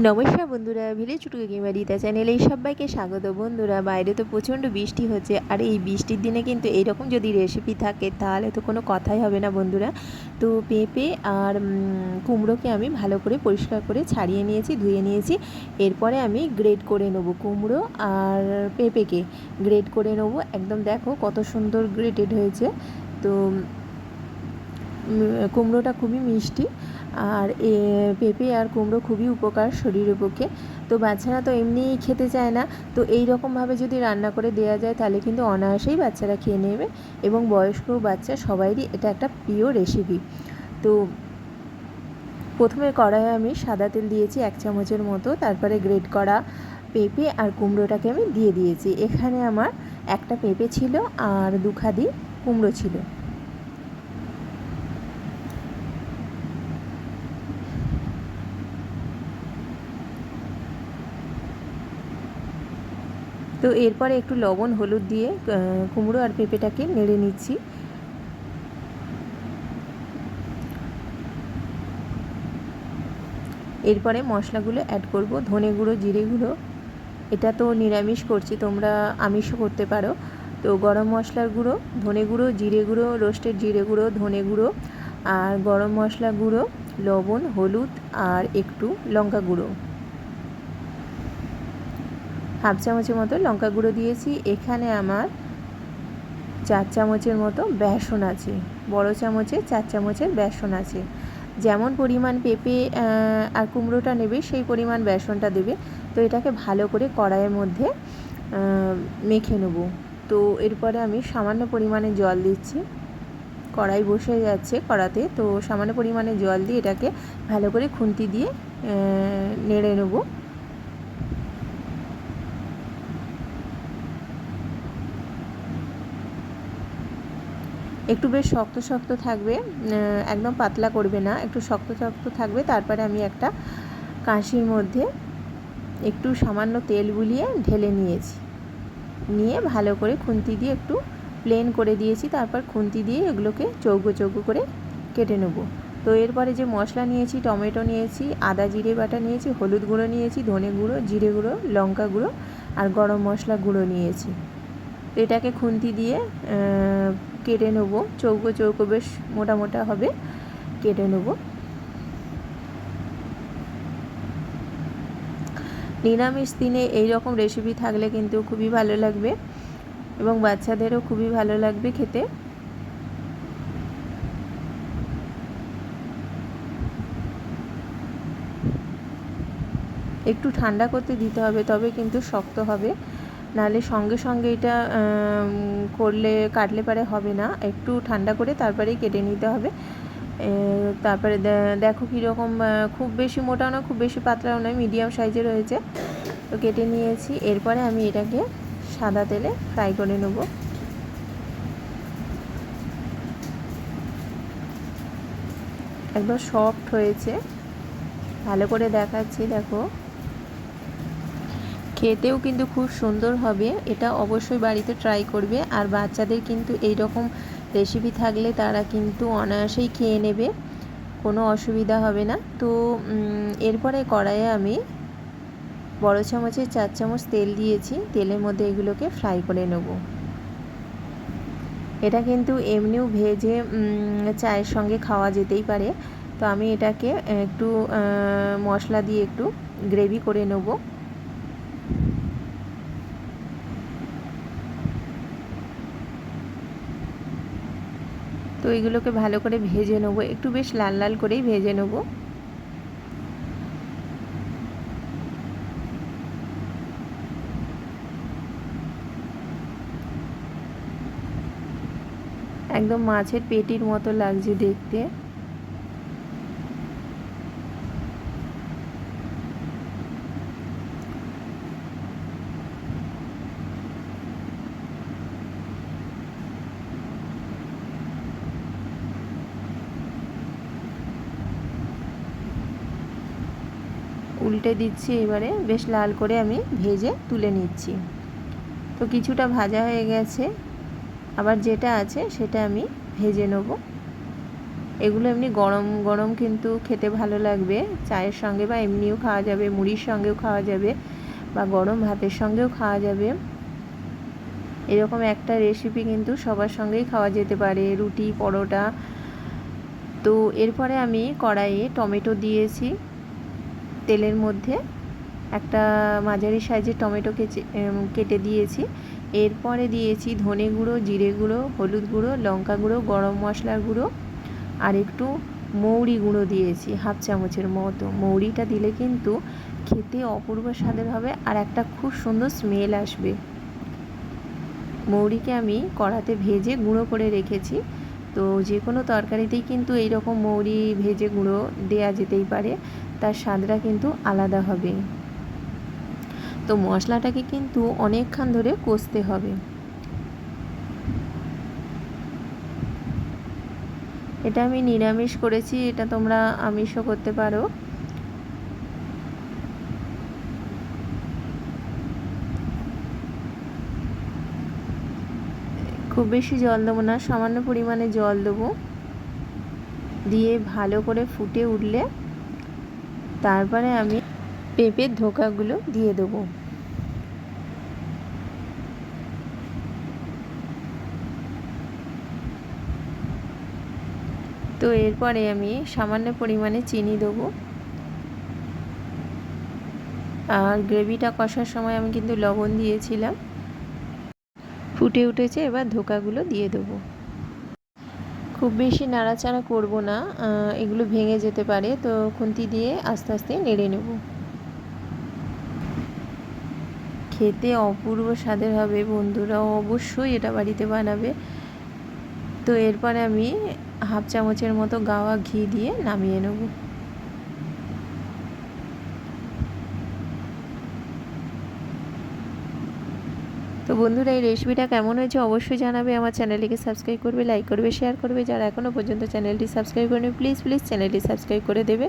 নমস্কার বন্ধুরা ভিলেজ চুটুকে গেমারিতা চ্যানেলে সবাইকে স্বাগত। বন্ধুরা, বাইরে তো প্রচণ্ড বৃষ্টি হচ্ছে, আর এই বৃষ্টির দিনে কিন্তু এইরকম যদি রেসিপি থাকে, তাহলে তো কোনো কথাই হবে না বন্ধুরা। তো পেঁপে আর কুমড়োকে আমি ভালো করে পরিষ্কার করে ছাড়িয়ে নিয়েছি, ধুয়ে নিয়েছি। এরপরে আমি গ্রেড করে নেব কুমড়ো আর পেঁপেকে। গ্রেড করে নেব, একদম দেখো কত সুন্দর গ্রেটেড হয়েছে। তো কুমড়োটা খুবই মিষ্টি আর এ, পেঁপে আর কুমড়ো খুবই উপকার শরীরের পক্ষে। তো বাচ্চারা তো এমনিই খেতে চায় না, তো এই রকমভাবে যদি রান্না করে দেওয়া যায় তাহলে কিন্তু অনায়াসেই বাচ্চারা খেয়ে নেবে এবং বয়স্ক বাচ্চা সবাইরই এটা একটা প্রিয় রেসিপি তো প্রথমে কড়াইয়ে আমি সাদা তেল দিয়েছি এক চামচের মতো, তারপরে গ্রেট করা পেঁপে আর কুমড়োটাকে আমি দিয়ে দিয়েছি। এখানে আমার একটা পেঁপে ছিল আর দুখাদি কুমড়ো ছিল। তো এরপরে একটু লবণ, হলুদ দিয়ে কুমড়ো আর পেঁপেটাকে নেড়ে নিচ্ছি। এরপরে মশলাগুলো অ্যাড করব, ধনে গুঁড়ো, জিরে গুঁড়ো। এটা তো নিরামিষ করছি, তোমরা আমিষও করতে পারো। তো গরম মশলার গুঁড়ো, ধনে গুঁড়ো, জিরে গুঁড়ো, রোস্টেড জিরে গুঁড়ো, ধনে গুঁড়ো আর গরম মশলা গুঁড়ো, লবণ, হলুদ আর একটু লঙ্কা গুঁড়ো। হাফ চামচের মতো লঙ্কা গুঁড়ো দিয়েছি। এখানে আমার চার চামচের মতো বেসন আছে। বড় চামচে চার চামচের বেসন আছে। যেমন পরিমাণ পেঁপে আর কুমড়োটা নেবে, সেই পরিমাণ বেসনটা দেবে। তো এটাকে ভালো করে কড়াইয়ের মধ্যে মেখে নেব। তো এরপরে আমি সামান্য পরিমাণে জল দিচ্ছি। কড়াই বসে যাচ্ছে কড়াতে। তো সামান্য পরিমাণে জল দিয়ে এটাকে ভালো করে খুন্তি দিয়ে নেড়ে নেব। একটু বেশ শক্ত শক্ত থাকবে একদম পাতলা করবে না, একটু শক্ত শক্ত থাকবে। তারপরে আমি একটা কাঁশির মধ্যে একটু সামান্য তেল বুলিয়ে ঢেলে নিয়েছি। নিয়ে ভালো করে খুন্তি দিয়ে একটু প্লেন করে দিয়েছি, তারপর খুন্তি দিয়ে এগুলোকে চৌকো চৌকো করে কেটে নেব। তো এরপরে যে মশলা নিয়েছি, টমেটো নিয়েছি, আদা জিরে বাটা নিয়েছি, হলুদ গুঁড়ো নিয়েছি, ধনে গুঁড়ো, জিরে গুঁড়ো, লঙ্কা গুঁড়ো আর গরম মশলা গুঁড়ো নিয়েছি। এটাকে খুন্তি দিয়ে কেটে নেব। চৌকো চৌকো বেশ মোটা মোটা হবে, কেটে নেব। নিরামিষ দিনে এই রকম রেসিপি থাকলে কিন্তু খুবই ভালো লাগবে এবং বাচ্চাদেরও খুবই ভালো লাগবে খেতে। একটু ঠান্ডা করতে দিতে হবে, তবে কিন্তু শক্ত হবে। নাহলে সঙ্গে সঙ্গে এটা করলে, কাটলে পারে হবে না। একটু ঠান্ডা করে তারপরেই কেটে নিতে হবে। তারপরে দেখো কীরকম খুব বেশি মোটাও না খুব বেশি পাতলাও নয় মিডিয়াম সাইজে রয়েছে। তো কেটে নিয়েছি। এরপরে আমি এটাকে সাদা তেলে ফ্রাই করে নেব। একদম সফট হয়েছে। ভালো করে দেখাচ্ছি, দেখো। খেতেও কিন্তু খুব সুন্দর হবে। এটা অবশ্যই বাড়িতে ট্রাই করবে। আর বাচ্চাদের কিন্তু এই রকম রেসিপি থাকলে তারা কিন্তু অনায়াসেই খেয়ে নেবে। কোনো অসুবিধা হবে না। তো এরপরে কড়াইয়ে আমি বড় চামচে চার চামচ তেল দিয়েছি। তেলের মধ্যে এগুলোকে ফ্রাই করে নেব। এটা কিন্তু এমনিও ভেজে চায়ের সঙ্গে খাওয়া যেতেই পারে। তো আমি এটাকে একটু মশলা দিয়ে একটু গ্রেভি করে নেব। তো এগুলোকে ভালো করে ভেজে নেব। একটু বেশ লাল লাল করেই ভেজে নেব। একদম মাছের পেটির মতো লাগছে দেখতে। উল্টে দিচ্ছি এবারে। বেশ লাল করে আমি ভেজে তুলে নিচ্ছি। তো কিছুটা ভাজা হয়ে গেছে। আবার যেটা আছে সেটা আমি ভেজে নেব। এগুলো এমনি গরম গরম কিন্তু খেতে ভালো লাগবে। চায়ের সঙ্গে বা এমনিও খাওয়া যাবে, মুড়ির সঙ্গেও খাওয়া যাবে বা গরম ভাতের সঙ্গেও খাওয়া যাবে। এরকম একটা রেসিপি কিন্তু সবার সঙ্গেই খাওয়া যেতে পারে, রুটি, পরোটা। তো এরপরে আমি কড়াইয়ে টমেটো দিয়েছি। তেলের মধ্যে একটা মাঝারি সাইজের টমেটো কেটে দিয়েছি। এরপরে দিয়েছি ধনে গুঁড়ো, জিরে গুঁড়ো, হলুদ গুঁড়ো, লঙ্কা গুঁড়ো, গরম মশলার গুঁড়ো আর একটু মৌরি গুঁড়ো দিয়েছি, হাফ চামচের মতো। মৌরিটা দিলে কিন্তু খেতে অপূর্ব স্বাদের হবে আর একটা খুব সুন্দর স্মেল আসবে। মৌরিকে আমি কড়াতে ভেজে গুঁড়ো করে রেখেছি। তো যে কোনো তরকারিতেই কিন্তু এই রকম মৌরি ভেজে গুঁড়ো দেয়া যেতেই পারে। তার স্বাদটা কিন্তু আলাদা হবে। তো মশলাটাকে কিন্তু অনেকক্ষণ ধরে কষতে হবে। এটা আমি নিরামিষ করেছি, এটা তোমরা আমিষও করতে পারো। খুব বেশি জল দেবো না, সামান্য পরিমাণে জল দেবো। দিয়ে ভালো করে ফুটে উঠলে তারপরে আমি পেঁপের ধোকাগুলো দিয়ে দেবো। তো এরপরে আমি সামান্য পরিমাণে চিনি দেবো। আর গ্রেভিটা কষার সময় আমি কিন্তু লবণ দিয়েছিলাম। ফুটে উঠেছে, এবার ধোকাগুলো দিয়ে দেবো। খুব বেশি নাড়াচাড়া করব না এগুলো ভেঙে যেতে পারে, তো খুন্তি দিয়ে আস্তে আস্তে নেড়ে নেব। খেতে অপূর্ব স্বাদের হবে বন্ধুরা অবশ্যই এটা বাড়িতে বানাবে। তো এরপরে আমি হাফ চামচের মতো গাওয়া ঘি দিয়ে নামিয়ে নেব। তো বন্ধুরা, এই রেসিপিটা কেমন হয়েছে অবশ্যই জানাবে। আমার চ্যানেলটিকে সাবস্ক্রাইব করবে লাইক করবে শেয়ার করবে। যারা এখনও পর্যন্ত চ্যানেলটি সাবস্ক্রাইব করেনি প্লিজ প্লিজ চ্যানেলটি সাবস্ক্রাইব করে দেবে।